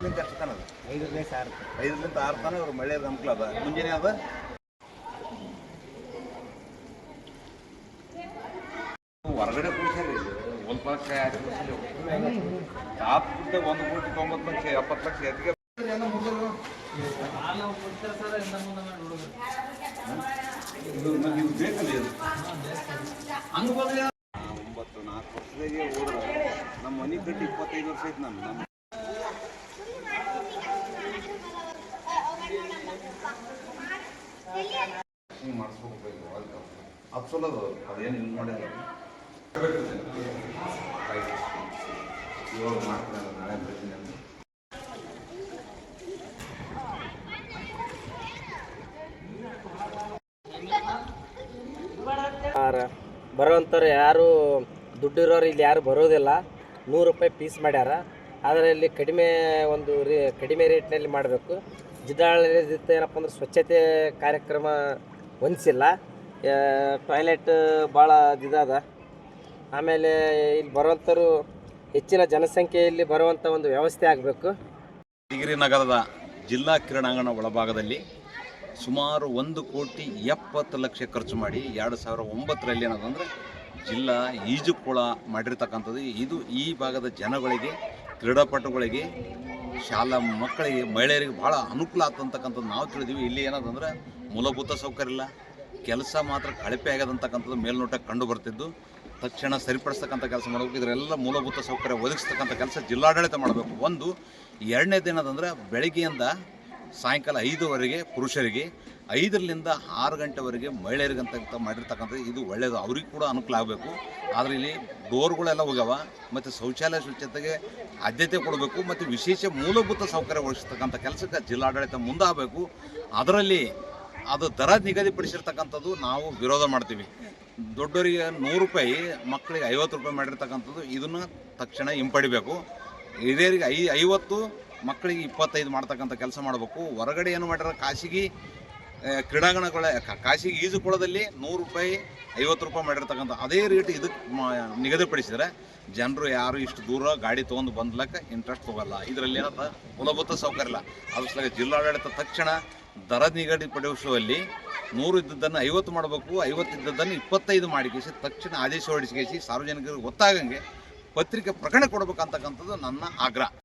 ಐದರಿಂದ ಎಷ್ಟು ತನ ಅದ ಐದರಲ್ಲೇ ಸಾರು ಐದರಿಂದ ಆರು ತನ ಇವ್ರು ಮಳೆ ಅದ ಮುಂಜಾನೆ ಅದ ಹೊರಗಡೆ ಕುಡಿಸ್ಯಾರ ಒಂದು ಲಕ್ಷ ಎರಡು ಲಕ್ಷ ಒಂದು ಕೋಟಿ ತೊಂಬತ್ತು ಲಕ್ಷ ಎಪ್ಪತ್ತು ಲಕ್ಷ ಎತ್ತಿಗೆ ಇದು ಒಂಬತ್ತು ನಾಲ್ಕು ವರ್ಷದಾಗೆ ಹೋದ್ರೆ ನಮ್ಮ ಮನೆ ಕಟ್ಟಿ ಇಪ್ಪತ್ತೈದು ವರ್ಷ ಐತೆ ನಾನು ನಮ್ಮ ಹಿಂಗೆ ಮಾಡಿಸ್ಬೇಕು ಅದಕ್ಕೆ ಅಪ್ಸೋಲದು ಅದೇನು ಯೂಸ್ ಮಾಡಿಲ್ಲ ಇವಾಗ ಮಾಡ್ತೀನಿ ನಾಳೆ ಬರ್ತೀನಿ ಅಂತ. ಬರೋವಂಥವ್ರು ಯಾರು ದುಡ್ಡಿರೋರು ಇಲ್ಲಿ ಯಾರು ಬರೋದಿಲ್ಲ. ನೂರು ರೂಪಾಯಿ ಪೀಸ್ ಮಾಡ್ಯಾರ. ಆದರೆ ಇಲ್ಲಿ ಕಡಿಮೆ ಒಂದು ರೇ ಕಡಿಮೆ ರೇಟ್ನಲ್ಲಿ ಮಾಡಬೇಕು. ಜಿದ್ದಾಳದಿಂದ ಏನಪ್ಪ ಅಂದ್ರೆ ಸ್ವಚ್ಛತೆ ಕಾರ್ಯಕ್ರಮ ಹೊಂದಿಸಿಲ್ಲ. ಟಾಯ್ಲೆಟ್ ಭಾಳ ಇದಾದ. ಆಮೇಲೆ ಇಲ್ಲಿ ಬರುವಂಥವ್ರು ಹೆಚ್ಚಿನ ಜನಸಂಖ್ಯೆಯಲ್ಲಿ ಬರುವಂಥ ಒಂದು ವ್ಯವಸ್ಥೆ ಆಗಬೇಕು. ಡಿಗ್ರಿ ನಗರದ ಜಿಲ್ಲಾ ಕ್ರೀಡಾಂಗಣ ಒಳಭಾಗದಲ್ಲಿ ಸುಮಾರು ಒಂದು ಕೋಟಿ ಎಪ್ಪತ್ತು ಲಕ್ಷ ಖರ್ಚು ಮಾಡಿ ಎರಡು ಸಾವಿರ ಒಂಬತ್ತರಲ್ಲಿ ಏನದಂದರೆ ಜಿಲ್ಲಾ ಈಜುಕೊಳ ಮಾಡಿರ್ತಕ್ಕಂಥದ್ದು. ಇದು ಈ ಭಾಗದ ಜನಗಳಿಗೆ, ಕ್ರೀಡಾಪಟುಗಳಿಗೆ, ಶಾಲಾ ಮಕ್ಕಳಿಗೆ, ಮಹಿಳೆಯರಿಗೆ ಭಾಳ ಅನುಕೂಲ ಆಗ್ತಂತಕ್ಕಂಥದ್ದು ನಾವು ತಿಳಿದೀವಿ. ಇಲ್ಲಿ ಏನದಂದ್ರೆ ಮೂಲಭೂತ ಸೌಕರ್ಯ ಇಲ್ಲ. ಕೆಲಸ ಮಾತ್ರ ಕಳಪೆ ಆಗದಂತಕ್ಕಂಥದ್ದು ಮೇಲ್ನೋಟಕ್ಕೆ ಕಂಡು ಬರ್ತಿದ್ದು. ತಕ್ಷಣ ಸರಿಪಡಿಸ್ತಕ್ಕಂಥ ಕೆಲಸ ಮಾಡಬೇಕು. ಇದರೆಲ್ಲ ಮೂಲಭೂತ ಸೌಕರ್ಯ ಒದಗಿಸ್ತಕ್ಕಂಥ ಕೆಲಸ ಜಿಲ್ಲಾಡಳಿತ ಮಾಡಬೇಕು. ಒಂದು, ಎರಡನೇ ದಿನದಂದ್ರೆ ಬೆಳಗ್ಗೆಯಿಂದ ಸಾಯಂಕಾಲ ಐದುವರೆಗೆ ಪುರುಷರಿಗೆ, ಐದರಿಂದ ಆರು ಗಂಟೆವರೆಗೆ ಮಹಿಳೆಯರಿಗಂತ ಮಾಡಿರ್ತಕ್ಕಂಥದ್ದು ಇದು ಒಳ್ಳೆಯದು ಅವ್ರಿಗೆ ಕೂಡ ಅನುಕೂಲ ಆಗಬೇಕು. ಆದರೆ ಇಲ್ಲಿ ಡೋರ್ಗಳೆಲ್ಲ ಹೋಗ್ಯಾವ. ಮತ್ತು ಶೌಚಾಲಯ ಸ್ವಚ್ಛತೆಗೆ ಆದ್ಯತೆ ಕೊಡಬೇಕು. ಮತ್ತು ವಿಶೇಷ ಮೂಲಭೂತ ಸೌಕರ್ಯ ಒದಗಿಸ್ತಕ್ಕಂಥ ಕೆಲಸಕ್ಕೆ ಜಿಲ್ಲಾಡಳಿತ ಮುಂದಾಗಬೇಕು. ಅದರಲ್ಲಿ ಅದು ದರ ನಿಗದಿಪಡಿಸಿರ್ತಕ್ಕಂಥದ್ದು ನಾವು ವಿರೋಧ ಮಾಡ್ತೀವಿ. ದೊಡ್ಡವರಿಗೆ ನೂರು ರೂಪಾಯಿ, ಮಕ್ಕಳಿಗೆ ಐವತ್ತು ರೂಪಾಯಿ ಮಾಡಿರ್ತಕ್ಕಂಥದ್ದು ಇದನ್ನು ತಕ್ಷಣ ಹಿಂಪಡಿಬೇಕು. ಹಿರಿಯರಿಗೆ ಐ, ಐವತ್ತು, ಮಕ್ಕಳಿಗೆ ಇಪ್ಪತ್ತೈದು ಮಾಡ್ತಕ್ಕಂಥ ಕೆಲಸ ಮಾಡಬೇಕು. ಹೊರಗಡೆ ಏನು ಮಾಡಿರೋ ಖಾಸಗಿ ಕ್ರೀಡಾಂಗಣಗಳ ಖಾಸಗಿ ಈಜುಕೊಳದಲ್ಲಿ ನೂರು ರೂಪಾಯಿ, ಐವತ್ತು ರೂಪಾಯಿ ಮಾಡಿರ್ತಕ್ಕಂಥ ಅದೇ ರೇಟ್ ಇದಕ್ಕೆ ನಿಗದಿಪಡಿಸಿದರೆ ಜನರು ಯಾರು ಇಷ್ಟು ದೂರ ಗಾಡಿ ತೊಗೊಂಡು ಬಂದ್ಲಕ್ಕ ಇಂಟ್ರೆಸ್ಟ್ ತೊಗೊಲ್ಲ. ಇದರಲ್ಲಿ ಏನಪ್ಪ, ಮೂಲಭೂತ ಸೌಕರ್ಯ ಇಲ್ಲ. ಅದ್ರ ಜಿಲ್ಲಾಡಳಿತ ತಕ್ಷಣ ದರ ನಿಗದಿಪಡಿಸುವಲ್ಲಿ ನೂರು ಇದ್ದದ್ದನ್ನು ಐವತ್ತು ಮಾಡಬೇಕು, ಐವತ್ತು ಇದ್ದದ್ದನ್ನು ಇಪ್ಪತ್ತೈದು ಮಾಡಿಕೇಸಿ ತಕ್ಷಣ ಆದೇಶ ಹೊರಡಿಸಿಕೇಸಿ ಸಾರ್ವಜನಿಕರಿಗೆ ಗೊತ್ತಾಗಂಗೆ ಪತ್ರಿಕೆ ಪ್ರಕಟಣೆ ಕೊಡಬೇಕಂತಕ್ಕಂಥದ್ದು ನನ್ನ ಆಗ್ರಹ.